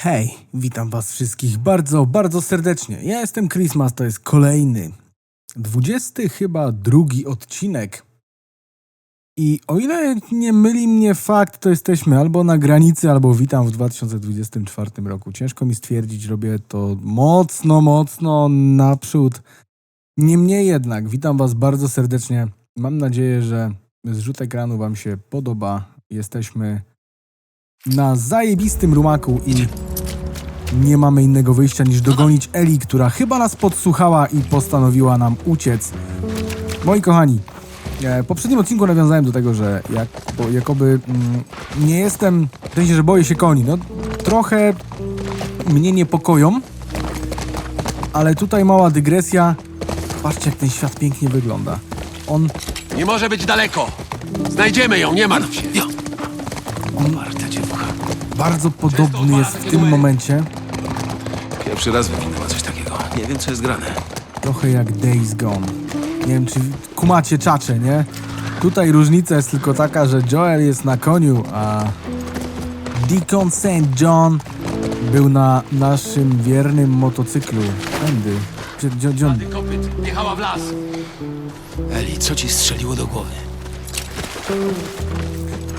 Hej, witam was wszystkich bardzo, bardzo serdecznie. Ja jestem Christmas, to jest kolejny, dwudziesty chyba drugi odcinek. I o ile nie myli mnie fakt, to jesteśmy albo na granicy, albo witam w 2024 roku. Ciężko mi stwierdzić, robię to mocno, mocno naprzód. Niemniej jednak, witam was bardzo serdecznie. Mam nadzieję, że zrzut ekranu wam się podoba. Jesteśmy na zajebistym rumaku i nie mamy innego wyjścia niż dogonić Eli, która chyba nas podsłuchała i postanowiła nam uciec. Moi kochani, e, w poprzednim odcinku nawiązałem do tego, że jak, bo jakoby mm, nie jestem, w sensie, że boję się koni. No trochę mnie niepokoją, ale tutaj mała dygresja. Patrzcie, jak ten świat pięknie wygląda. On Nie może być daleko. Znajdziemy ją, nie martw się. Dziewucha. Bardzo podobny jest w tym momencie, Pierwszy raz wywinęła coś takiego. Nie wiem, co jest grane. trochę jak Days Gone. Nie wiem, czy kumacie czacze, nie? Tutaj różnica jest tylko taka, że Joel jest na koniu, a Deacon St. John był na naszym wiernym motocyklu. Tędy. Gdzie, gdzie, gdzie on? Kopyt, jechała w las. Eli, co ci strzeliło do głowy?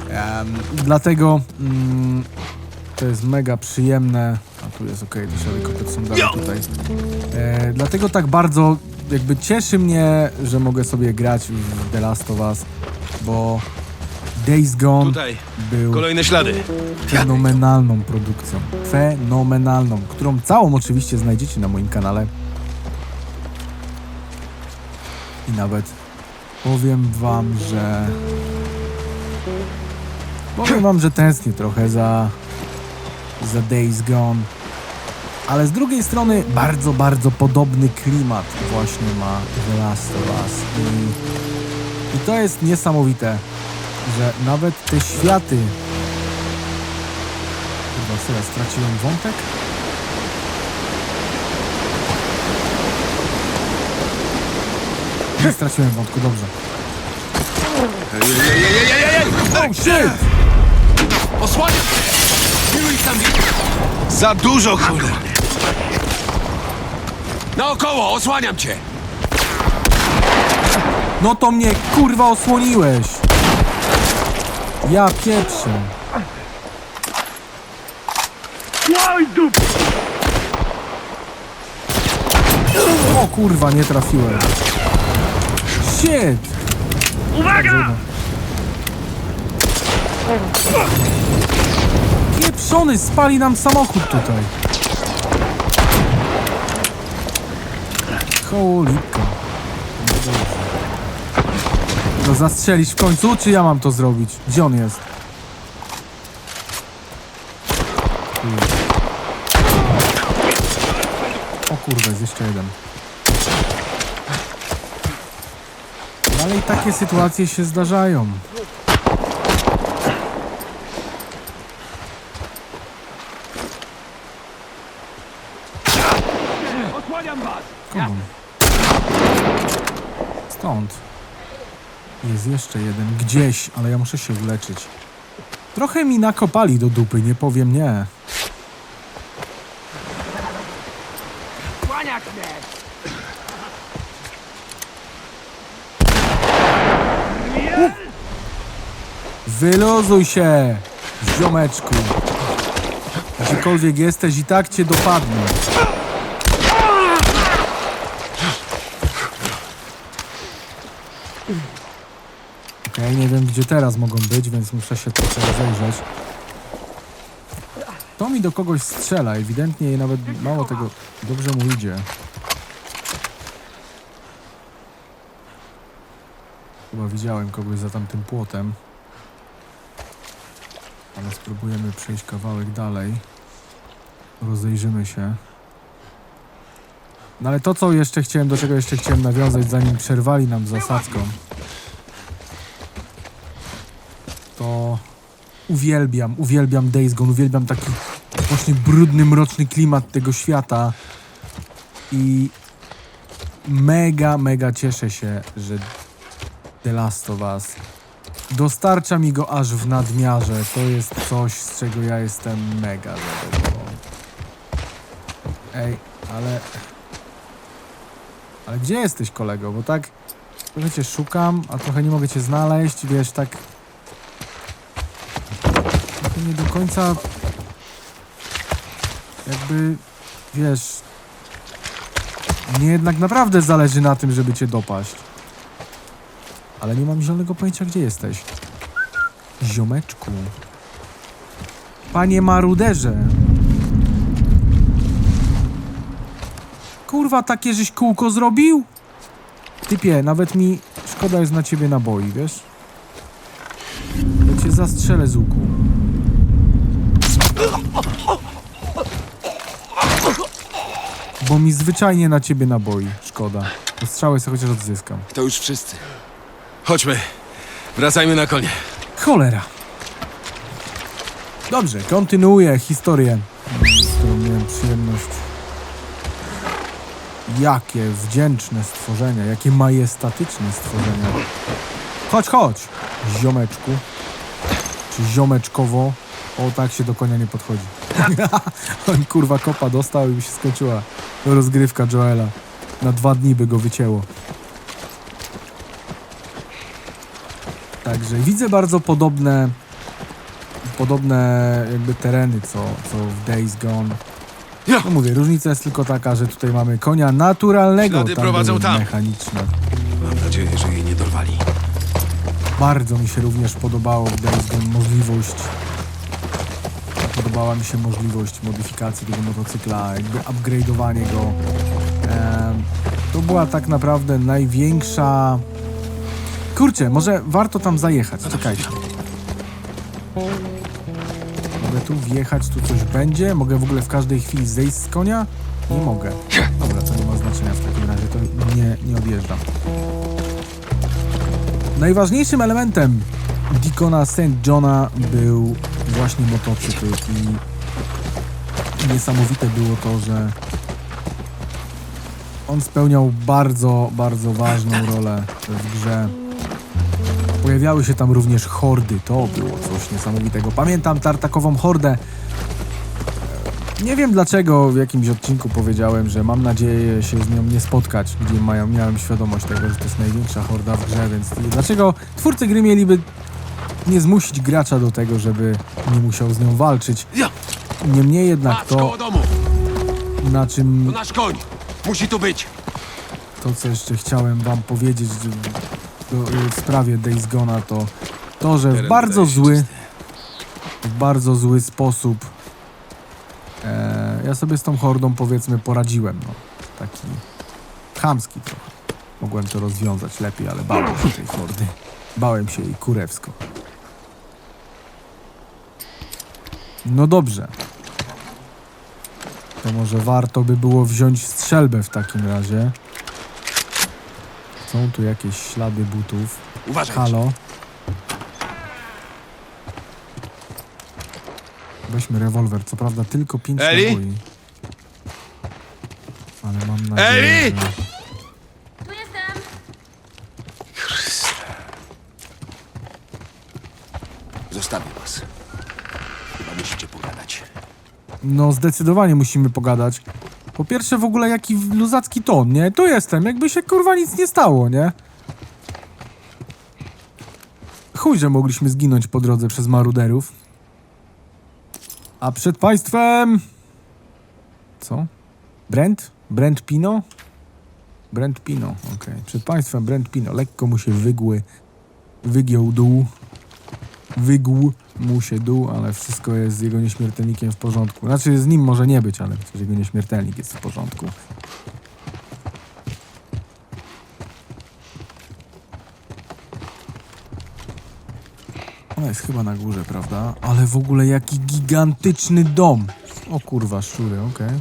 Em, dlatego mm, to jest mega przyjemne. A tu jest okay, te kopyt są dalej tutaj. E, dlatego tak bardzo jakby cieszy mnie, że mogę sobie grać w The Last of Us, bo Days Gone Tutaj. był Kolejne ślady. fenomenalną produkcją. Fenomenalną, którą całą oczywiście znajdziecie na moim kanale. I nawet powiem wam, że powiem wam, że tęsknię trochę za za Days Gone. Ale z drugiej strony bardzo, bardzo podobny klimat właśnie ma The Last of Us. I, i to jest niesamowite, że nawet te światy Kurwa, teraz straciłem wątek? Nie straciłem wątku, dobrze. Oh shit! Za dużo, cholera! Naokoło, osłaniam cię! No to mnie kurwa osłoniłeś! Ja pieprzę. O kurwa, nie trafiłem. Shit! Uwaga! Pieprzony, spali nam samochód tutaj. Hołolipka. No dobrze. Zastrzelić w końcu, czy ja mam to zrobić? Gdzie on jest? Jest. O kurde, jest jeszcze jeden. Ale i takie sytuacje się zdarzają. Osłaniam was! Stąd. Jest jeszcze jeden. Gdzieś, ale ja muszę się uleczyć. Trochę mi nakopali do dupy, nie powiem nie. Kłaniak mnie! Wyluzuj się, ziomeczku. Gdziekolwiek jesteś i tak cię dopadnę. Okej, nie wiem gdzie teraz mogą być, więc muszę się trochę rozejrzeć. To mi do kogoś strzela, ewidentnie i nawet mało tego dobrze mu idzie. Chyba widziałem kogoś za tamtym płotem. Ale spróbujemy przejść kawałek dalej. Rozejrzymy się. No ale to, co jeszcze chciałem, do czego jeszcze chciałem nawiązać, zanim przerwali nam zasadzką, uwielbiam, uwielbiam Days Gone, uwielbiam taki właśnie brudny, mroczny klimat tego świata i mega, mega cieszę się, że The Last of Us Dostarcza mi go aż w nadmiarze. To jest coś, z czego ja jestem mega zadowolony. Ej, ale... Ale gdzie jesteś, kolego? Bo tak trochę cię szukam, a trochę nie mogę cię znaleźć, wiesz, tak... Nie do końca... Jakby, wiesz... Mnie jednak naprawdę zależy na tym, żeby cię dopaść. Ale nie mam zielonego pojęcia, gdzie jesteś. Ziomeczku. Panie maruderze. Kurwa, takie żeś kółko zrobił? Typie, nawet mi szkoda jest na ciebie naboi, wiesz? Ja cię zastrzelę z łuku. Bo mi zwyczajnie na ciebie naboi. Szkoda. Bo strzały sobie chociaż odzyskam. To już wszyscy. Chodźmy. Wracajmy na konie. Cholera. Dobrze, kontynuuję historię, z którą miałem przyjemność. Jakie wdzięczne stworzenia, jakie majestatyczne stworzenia. Chodź, chodź, ziomeczku. Czy ziomeczkowo. O, tak się do konia nie podchodzi. On kurwa kopa dostał i by się skończyła rozgrywka Joela. Na dwa dni by go wycięło. Także widzę bardzo podobne podobne jakby tereny co, co w Days Gone. Ja. No mówię, różnica jest tylko taka, że tutaj mamy konia naturalnego, Ślady tam prowadzą były tam. mechaniczne. Mam nadzieję, że jej nie dorwali. Bardzo mi się również podobało w Days Gone możliwość podobała mi się możliwość modyfikacji tego motocykla, jakby upgrade'owanie go. To była tak naprawdę największa... Kurczę, może warto tam zajechać, czekajcie. Mogę tu wjechać, tu coś będzie? Mogę w ogóle w każdej chwili zejść z konia? Nie mogę. Dobra, to nie ma znaczenia w takim razie, to nie, nie odjeżdżam. Najważniejszym elementem Deacona St. Johna był właśnie motocykl i niesamowite było to, że on spełniał bardzo, bardzo ważną rolę w grze. Pojawiały się tam również hordy, to było coś niesamowitego. Pamiętam tartakową hordę. Nie wiem dlaczego w jakimś odcinku powiedziałem, że mam nadzieję się z nią nie spotkać, gdzie mają, miałem świadomość tego, że to jest największa horda w grze, więc dlaczego twórcy gry mieliby nie zmusić gracza do tego, żeby nie musiał z nią walczyć. Niemniej jednak Patrz koło to, domu! na To czym nasz koń! Musi tu być! to, co jeszcze chciałem wam powiedzieć do, w sprawie Days Gona, to to, że w Teren bardzo wydaje się zły, w bardzo zły sposób e, ja sobie z tą hordą powiedzmy poradziłem, no. Taki chamski trochę. Mogłem to rozwiązać lepiej, ale bałem się tej hordy. Bałem się jej kurewsko. No dobrze. To może warto by było wziąć strzelbę w takim razie. Są tu jakieś ślady butów. Uważaj. Halo. Weźmy rewolwer, co prawda tylko 5 Eli? naboi. Ale mam nadzieję, Eli? że... Tu jestem! Zostawię was. Musicie pogadać. No zdecydowanie musimy pogadać. Po pierwsze w ogóle jaki luzacki ton, nie? Tu jestem, jakby się kurwa nic nie stało, nie? Chuj, że mogliśmy zginąć po drodze przez maruderów. A przed państwem... Co? Brent? Brent Pino? Brent Pino, okej. Przed państwem Brent Pino. Lekko mu się wygły... Wygiął dół. Wygł mu się dół, ale wszystko jest z jego nieśmiertelnikiem w porządku. Znaczy z nim może nie być, ale przecież jego nieśmiertelnik jest w porządku. Ona jest chyba na górze, prawda? Ale w ogóle jaki gigantyczny dom. O kurwa, szczury, okej.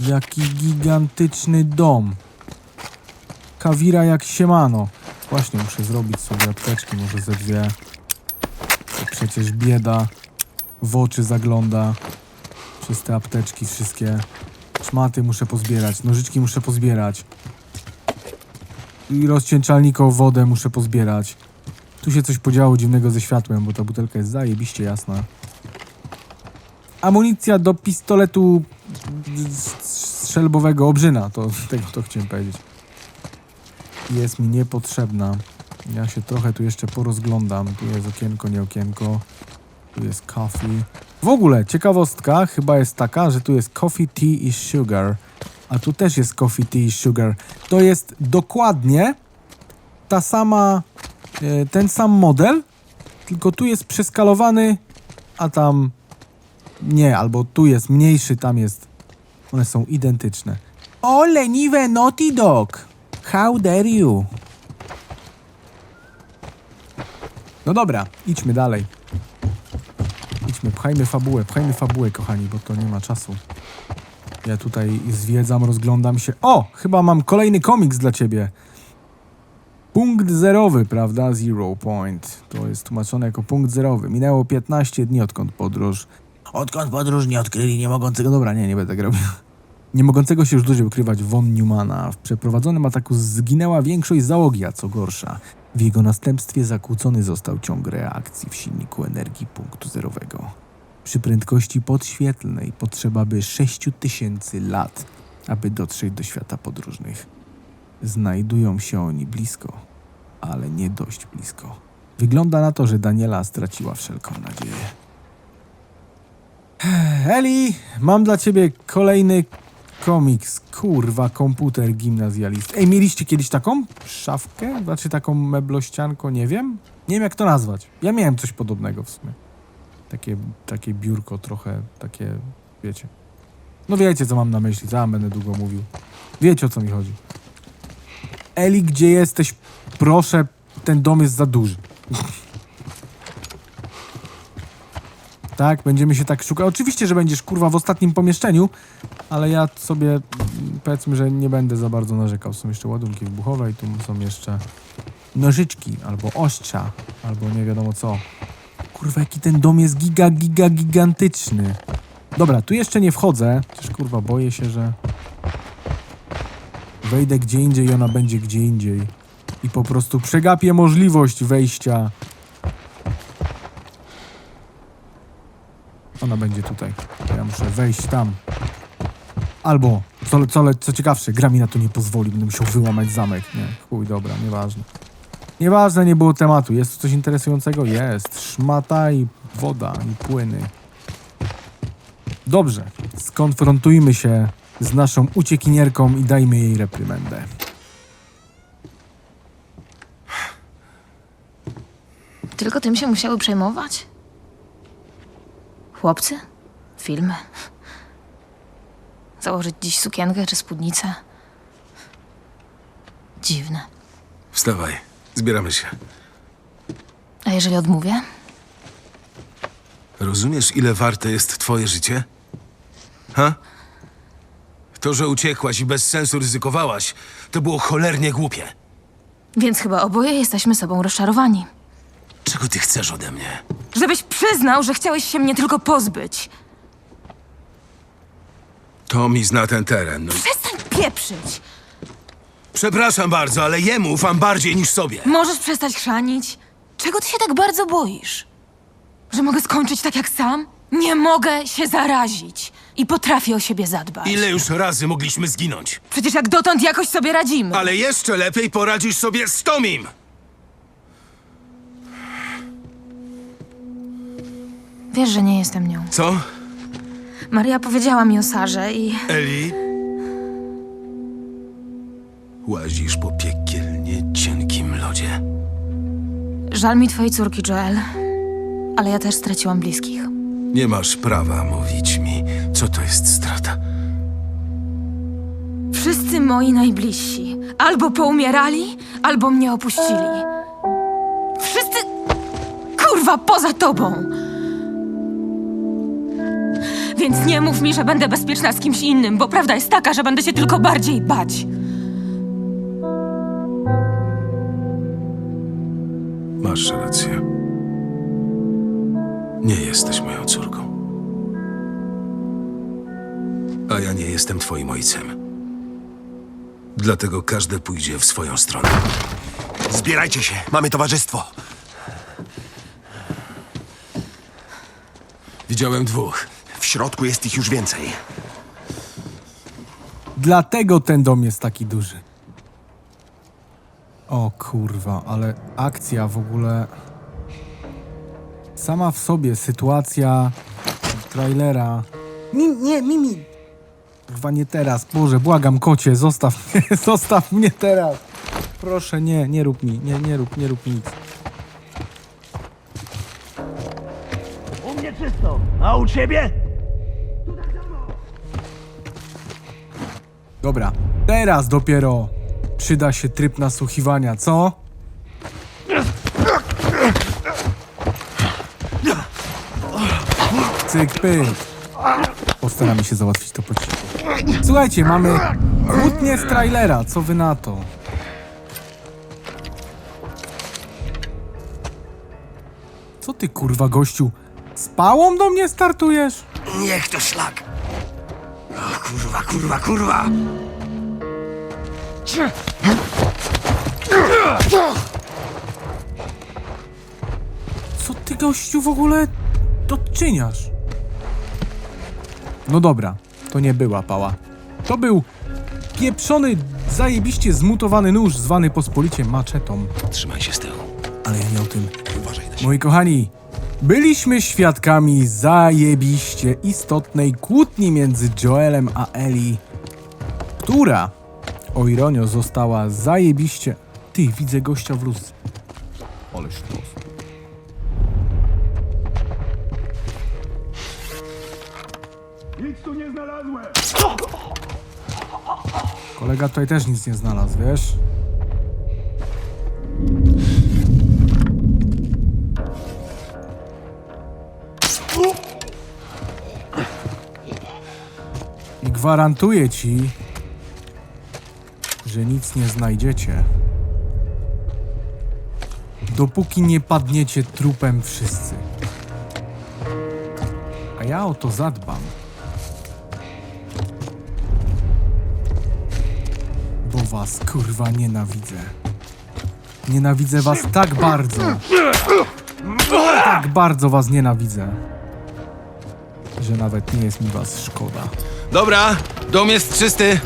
Jaki gigantyczny dom. Kawira jak siemano. Właśnie muszę zrobić sobie apteczki, może ze dwie. To przecież bieda w oczy zagląda. Przez te apteczki wszystkie. Szmaty muszę pozbierać, nożyczki muszę pozbierać. i rozcieńczalniką wodę muszę pozbierać. Tu się coś podziało dziwnego ze światłem, bo ta butelka jest zajebiście jasna. Amunicja do pistoletu strzelbowego obrzyna, to tego to chciałem powiedzieć. Jest mi niepotrzebna. Ja się trochę tu jeszcze porozglądam. Tu jest okienko, nie okienko. Tu jest coffee. W ogóle ciekawostka chyba jest taka, że tu jest coffee, tea i sugar. A tu też jest coffee, tea i sugar. To jest dokładnie ta sama, e, ten sam model, tylko tu jest przeskalowany, a tam nie, albo tu jest mniejszy, tam jest. One są identyczne. O, leniwe Naughty Dog! How dare you? No dobra, idźmy dalej. Idźmy, pchajmy fabułę, pchajmy fabułę, kochani, bo to nie ma czasu. Ja tutaj zwiedzam, rozglądam się. O, chyba mam kolejny komiks dla ciebie. Punkt zerowy, prawda? Zero point. To jest tłumaczone jako punkt zerowy. Minęło 15 dni odkąd podróż. Odkąd podróż nie odkryli nie mogącego... Dobra, nie, nie będę tak robił. Nie mogącego się już dłużej ukrywać Von Newmana. W przeprowadzonym ataku zginęła większość załogi, a co gorsza, w jego następstwie zakłócony został ciąg reakcji w silniku energii punktu zerowego. Przy prędkości podświetlnej potrzeba by 6000 lat, aby dotrzeć do świata podróżnych. Znajdują się oni blisko, ale nie dość blisko. Wygląda na to, że Daniela straciła wszelką nadzieję. Eli, mam dla ciebie kolejny komiks. Kurwa, komputer gimnazjalist. Ej, mieliście kiedyś taką szafkę? Znaczy taką meblościanko, nie wiem? Nie wiem jak to nazwać. Ja miałem coś podobnego w sumie. Takie, takie biurko trochę, takie, wiecie. No wiecie, co mam na myśli, sam będę długo mówił. Wiecie, o co mi chodzi. Eli, gdzie jesteś? Proszę, ten dom jest za duży. Tak, będziemy się tak szukać. Oczywiście, że będziesz kurwa w ostatnim pomieszczeniu, ale ja sobie powiedzmy, że nie będę za bardzo narzekał. Są jeszcze ładunki wybuchowe i tu są jeszcze nożyczki, albo ostrza, albo nie wiadomo co. Kurwa, jaki ten dom jest giga, giga, gigantyczny. Dobra, tu jeszcze nie wchodzę. Przecież kurwa boję się, że wejdę gdzie indziej i ona będzie gdzie indziej. I po prostu przegapię możliwość wejścia. Ona będzie tutaj. Ja muszę wejść tam. Albo, co, co, co ciekawsze, gra mi na to nie pozwoli, będę musiał wyłamać zamek. Nie, chuj, dobra, nieważne. Nieważne, nie było tematu. Jest tu coś interesującego? Jest. Szmata i woda i płyny. Dobrze, skonfrontujmy się z naszą uciekinierką i dajmy jej reprymendę. Tylko tym się musiały przejmować? Chłopcy? Filmy? Założyć dziś sukienkę czy spódnicę? Dziwne. Wstawaj, zbieramy się. A jeżeli odmówię? Rozumiesz, ile warte jest twoje życie? Ha? To, że uciekłaś i bez sensu ryzykowałaś, to było cholernie głupie. Więc chyba oboje jesteśmy sobą rozczarowani. Czego ty chcesz ode mnie? Żebyś przyznał, że chciałeś się mnie tylko pozbyć. Tommy zna ten teren. No. Przestań pieprzyć! Przepraszam bardzo, ale jemu ufam bardziej niż sobie. Możesz przestać chrzanić? Czego ty się tak bardzo boisz? Że mogę skończyć tak jak sam? Nie mogę się zarazić i potrafię o siebie zadbać. Ile już razy mogliśmy zginąć? Przecież jak dotąd jakoś sobie radzimy. Ale jeszcze lepiej poradzisz sobie z Tomim! Wiesz, że nie jestem nią. Co? Maria powiedziała mi o Sarze i Eli? Łazisz po piekielnie cienkim lodzie. żal mi twojej córki, Joel. Ale ja też straciłam bliskich. Nie masz prawa mówić mi, co to jest strata. Wszyscy moi najbliżsi albo poumierali, albo mnie opuścili. Wszyscy. Kurwa, poza tobą! Więc nie mów mi, że będę bezpieczna z kimś innym, bo prawda jest taka, że będę się tylko bardziej bać. Masz rację. Nie jesteś moją córką. A ja nie jestem twoim ojcem. Dlatego każde pójdzie w swoją stronę. Zbierajcie się, mamy towarzystwo. Widziałem dwóch. W środku jest ich już więcej. Dlatego ten dom jest taki duży. O kurwa, ale akcja w ogóle. Sama w sobie sytuacja trailera. Mi, nie, Mimi! Kurwa, nie teraz. Boże, błagam, kocie, zostaw mnie, zostaw mnie teraz. Proszę, nie, nie rób mi, nie, nie rób, nie rób nic. U mnie czysto, a u ciebie? Dobra, teraz dopiero przyda się tryb nasłuchiwania, co? Cyk, pyk. Postaramy się załatwić to po cichu. Słuchajcie, mamy kłótnię z trailera, co wy na to? Co ty kurwa gościu? Z pałą do mnie startujesz? Niech to szlak. Kurwa, kurwa, kurwa. Co ty gościu w ogóle odczyniasz? No dobra, to nie była pała. To był pieprzony, zajebiście zmutowany nóż, zwany pospolicie maczetą. Trzymaj się z tyłu. Ale ja nie o tym. Uważaj na siebie. Moi kochani, byliśmy świadkami zajebiście istotnej kłótni między Joelem a Eli, która, o ironio, została zajebiście... Ty, widzę gościa w luz. Ależ to. Kolega tutaj też nic nie znalazł, wiesz? Gwarantuję ci, że nic nie znajdziecie. Dopóki nie padniecie trupem wszyscy. A ja o to zadbam. Bo was kurwa nienawidzę. Nienawidzę was tak bardzo. Tak bardzo was nienawidzę. Że nawet nie jest mi was szkoda. Dobra, dom jest czysty.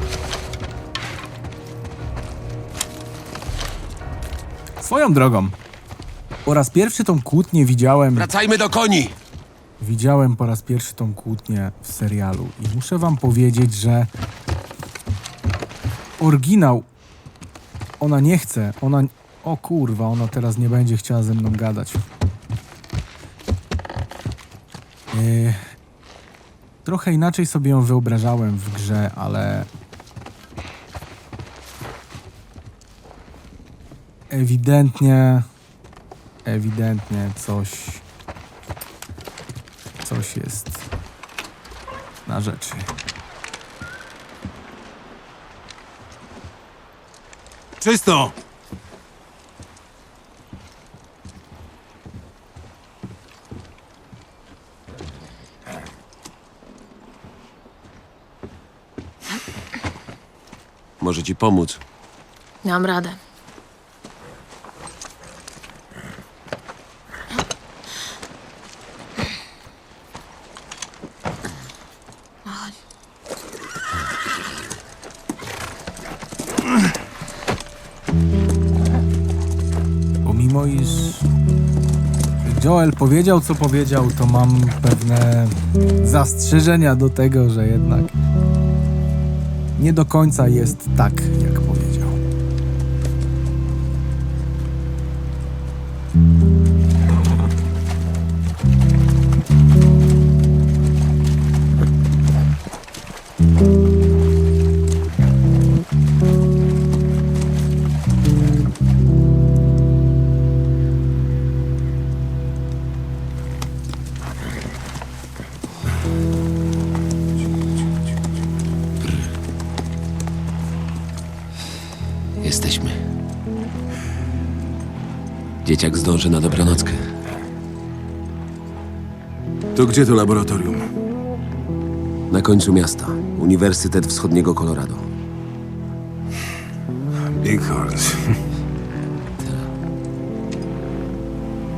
Swoją drogą. Po raz pierwszy tą kłótnię widziałem. Wracajmy do koni. Widziałem po raz pierwszy tą kłótnię w serialu i muszę wam powiedzieć, że oryginał ona nie chce, ona o kurwa, ona teraz nie będzie chciała ze mną gadać. Yy, trochę inaczej sobie ją wyobrażałem w grze, ale ewidentnie ewidentnie coś coś jest na rzeczy. Czysto. Może ci pomóc. Dam radę. Chodź. Pomimo iż Joel powiedział co powiedział, to mam pewne zastrzeżenia do tego, że jednak nie do końca jest tak, jak. Dzieciak zdąży na dobranockę. To gdzie to laboratorium? Na końcu miasta. Uniwersytet Wschodniego Colorado. Bighorn.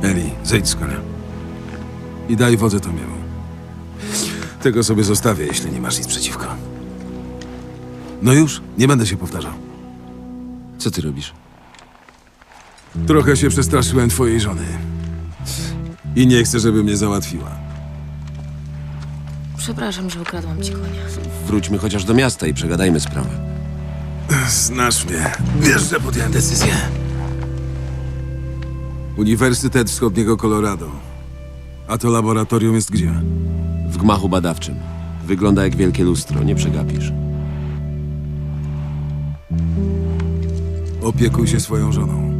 Eli, zejdź z konia. I daj wodze to miemu. Tego sobie zostawię, jeśli nie masz nic przeciwko. No już, nie będę się powtarzał. Co ty robisz? Trochę się przestraszyłem twojej żony. I nie chcę, żeby mnie załatwiła. Przepraszam, że ukradłam ci konia. Wróćmy chociaż do miasta i przegadajmy sprawę. Znasz mnie. Wiesz, że podjąłem decyzję. Uniwersytet Wschodniego Colorado. A to laboratorium jest gdzie? W gmachu badawczym. Wygląda jak wielkie lustro, nie przegapisz. Opiekuj się swoją żoną.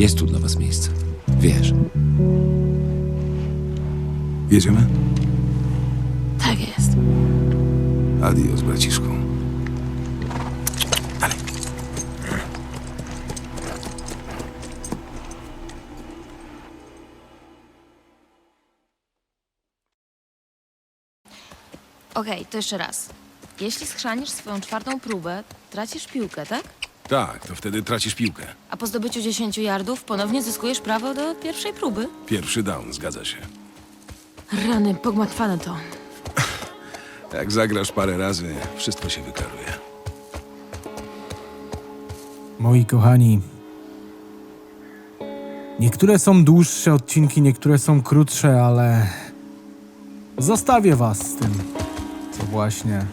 Jest tu dla was miejsce. Wiesz. Jedziemy? Tak jest. Adios, braciszku. Dalej. Okej, to jeszcze raz. Jeśli schrzanisz swoją czwartą próbę, tracisz piłkę, tak? Tak, to wtedy tracisz piłkę. A po zdobyciu 10 yardów ponownie zyskujesz prawo do pierwszej próby. Pierwszy down, zgadza się. Rany, pogmatwane to. Jak zagrasz parę razy, wszystko się wyklaruje. Moi kochani, niektóre są dłuższe odcinki, niektóre są krótsze, ale zostawię was z tym, co właśnie,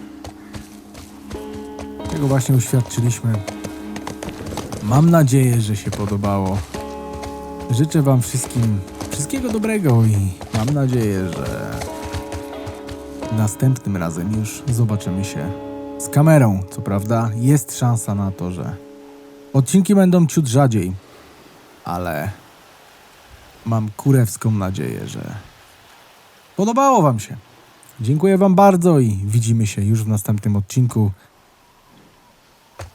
czego właśnie uświadczyliśmy. Mam nadzieję, że się podobało. Życzę wam wszystkim wszystkiego dobrego i mam nadzieję, że następnym razem już zobaczymy się z kamerą. Co prawda, jest szansa na to, że Odcinki będą ciut rzadziej, ale mam kurewską nadzieję, że podobało Wam się. Dziękuję Wam bardzo i widzimy się już w następnym odcinku.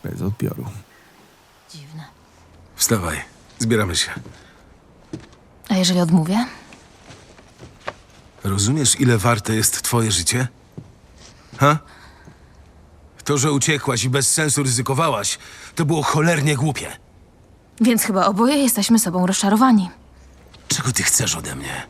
Bez odbioru. Dziwne. Wstawaj, zbieramy się. A jeżeli odmówię? Rozumiesz, ile warte jest twoje życie? Ha? To, że uciekłaś i bez sensu ryzykowałaś, to było cholernie głupie. Więc chyba oboje jesteśmy sobą rozczarowani. Czego ty chcesz ode mnie?